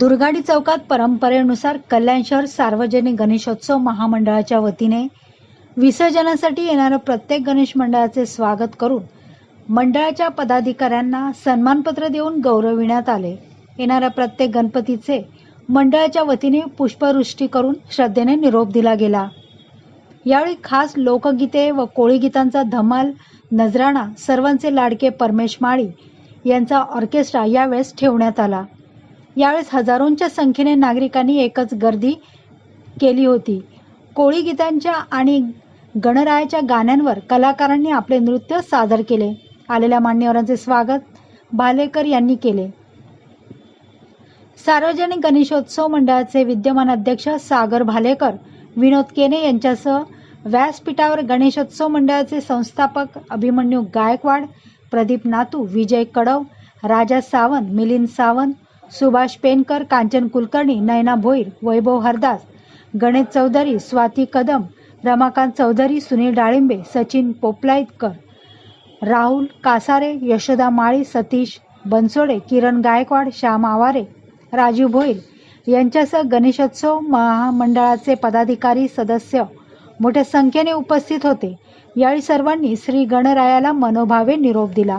दुर्गाडी चौकात परंपरेनुसार कल्याण शहर सार्वजनिक गणेशोत्सव महामंडळाच्या वतीने विसर्जनासाठी येणाऱ्या प्रत्येक गणेश मंडळाचे स्वागत करून मंडळाच्या पदाधिकाऱ्यांना सन्मानपत्र देऊन गौरविण्यात आले. येणाऱ्या प्रत्येक गणपतीचे मंडळाच्या वतीने पुष्पवृष्टी करून श्रद्धेने निरोप दिला गेला. यावेळी खास लोकगीते व कोळीगीतांचा धमाल नजराणा सर्वांचे लाडके परमेश माळी यांचा ऑर्केस्ट्रा यावेळेस ठेवण्यात आला. यावेळेस हजारोंच्या संख्येने नागरिकांनी एकच गर्दी केली होती. कोळी गीतांच्या आणि गणरायाच्या गाण्यांवर कलाकारांनी आपले नृत्य सादर केले. आलेल्या मान्यवरांचे स्वागत भालेकर यांनी केले. सार्वजनिक गणेशोत्सव मंडळाचे विद्यमान अध्यक्ष सागर भालेकर विनोद केने यांच्यासह व्यासपीठावर गणेशोत्सव मंडळाचे संस्थापक अभिमन्यू गायकवाड प्रदीप नातू विजय कडव राजा सावंत मिलिंद सावंत सुभाष पेनकर कांचन कुलकर्णी नयना भोईर वैभव हरदास गणेश चौधरी स्वाती कदम रमाकांत चौधरी सुनील डाळिंबे सचिन पोपलाईतकर राहुल कासारे यशोदा माळी सतीश बनसोडे किरण गायकवाड श्याम आवारे राजू भोईर यांच्यासह गणेशोत्सव महामंडळाचे पदाधिकारी सदस्य मोठ्या संख्येने उपस्थित होते. यावेळी सर्वांनी श्री गणरायाला मनोभावे निरोप दिला.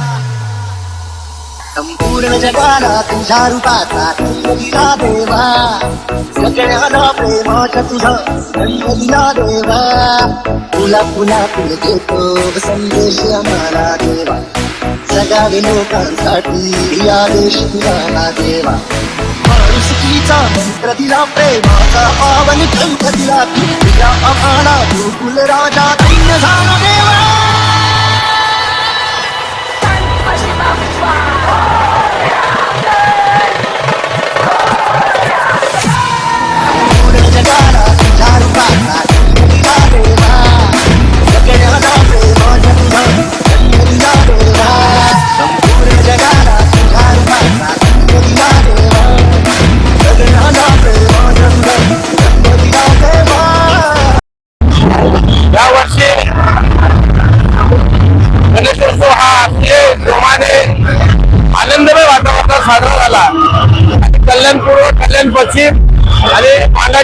संपूर्ण जगाला तुझ्या रूपाचा दिला देवा. सगळ्याला प्रेमाच्या तुझा. दिला देवा. तुला पुन्हा फुल देतो संदेश आम्हाला देवा. जगावे लोकांसाठी आदेश तुला देवा. माणुसकीचा मंत्र दिला प्रेमाचा पावन कंठ दिला. तुझ्या आम्हाला गोकुल राजा.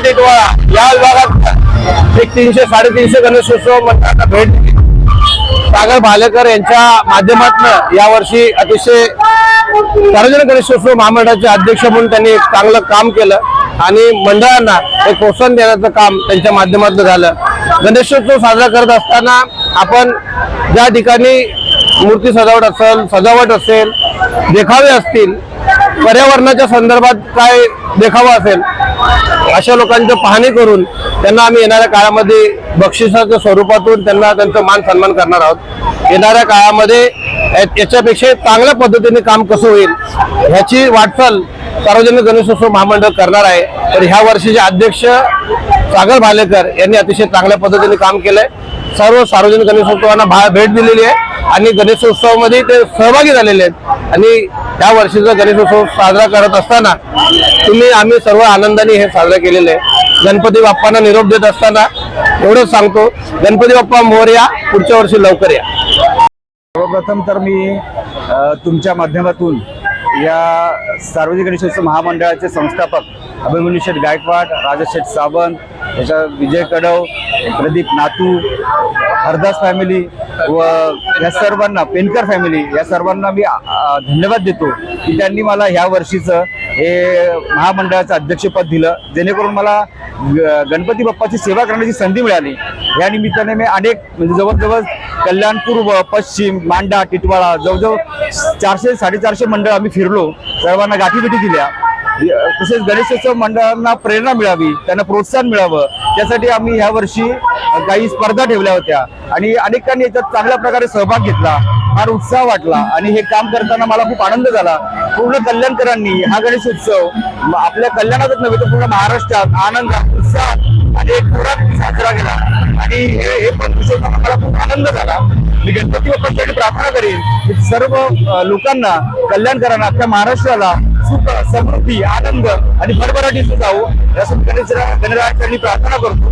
टेटवाळा या विभागात एक तीनशे साडेतीनशे गणेशोत्सव मंडळांना भेट दिली. सागर भालेकर यांच्या माध्यमातून यावर्षी अतिशय सार्वजनिक गणेशोत्सव महामंडळाचे अध्यक्ष म्हणून त्यांनी एक चांगलं काम केलं आणि मंडळांना एक प्रोत्साहन देण्याचं काम त्यांच्या माध्यमातून झालं. गणेशोत्सव साजरा करत असताना आपण ज्या ठिकाणी मूर्ती सजावट असेल सजावट असेल देखावे असतील पर्यावरणाच्या संदर्भात काय देखावा असेल अशा लोकांची पाहणी करून त्यांना आम्ही येणाऱ्या काळामध्ये बक्षिसाच्या स्वरूपातून त्यांना त्यांचा मान सन्मान करणार आहोत. येणाऱ्या काळामध्ये याच्यापेक्षा चांगल्या पद्धतीने काम कसं होईल ह्याची वाटचाल सार्वजनिक गणेशोत्सव महामंडळ करणार आहे. तर ह्या वर्षीचे अध्यक्ष सागर भालेकर यांनी अतिशय चांगल्या पद्धतीने काम केलंय. सर्व सार्वजनिक गणेशोत्सवांना भा भेट दिलेली आहे आणि गणेशोत्सवामध्ये ते सहभागी झालेले आहेत. आणि या वर्षीचा गणेशोत्सव साजरा करत असताना तुम्ही आम्ही सर्व आनंदाने हे साजरा केलेलं. आहे गणपती बाप्पांना निरोप देत असताना एवढंच सांगतो गणपती बाप्पा मोरया पुढच्या वर्षी लवकर या. सर्वप्रथम तर मी तुमच्या माध्यमातून या सार्वजनिक गणेशोत्सव महामंडळाचे संस्थापक अभिमन्यू शेठ गायकवाड राजा शेठ सावंत याच्या विजय कडव प्रदीप नातू हरदास फॅमिली व या सर्वांना पेनकर फॅमिली या सर्वांना मी धन्यवाद देतो की त्यांनी मला ह्या वर्षीचं हे महामंडळाचं अध्यक्षपद दिलं. जेणेकरून मला ग- गणपती बाप्पाची सेवा करण्याची संधी मिळाली. या निमित्ताने मी अनेक म्हणजे जवळजवळ कल्याण पूर्व पश्चिम मांडा टिटवाळा जवळजवळ चारशे साडेचारशे मंडळ आम्ही फिरलो. सर्वांना गाठीभेटी दिल्या. तसेच गणेशोत्सव मंडळांना प्रेरणा मिळावी त्यांना प्रोत्साहन मिळावं. त्यासाठी आम्ही ह्या वर्षी काही स्पर्धा ठेवल्या होत्या. आणि अनेकांनी याच्यात चांगल्या प्रकारे सहभाग घेतला फार उत्साह वाटला. आणि हे काम करताना मला खूप आनंद झाला. पूर्ण कल्याणकरांनी हा गणेशोत्सव आपल्या कल्याणातच नव्हे तर पूर्ण महाराष्ट्रात आनंदात उत्साहात आणि एक जोरात साजरा केला. आणि हे हे पण विषयताना मला खूप आनंद झाला. मी गणपती बाप्पासाठी प्रार्थना करेन की सर्व लोकांना कल्याणकरांना अख्ख्या महाराष्ट्राला सुख समृद्धी आनंद आणि भरभराटीचं जाऊ हो गणेश गणराजांनी प्रार्थना करतो.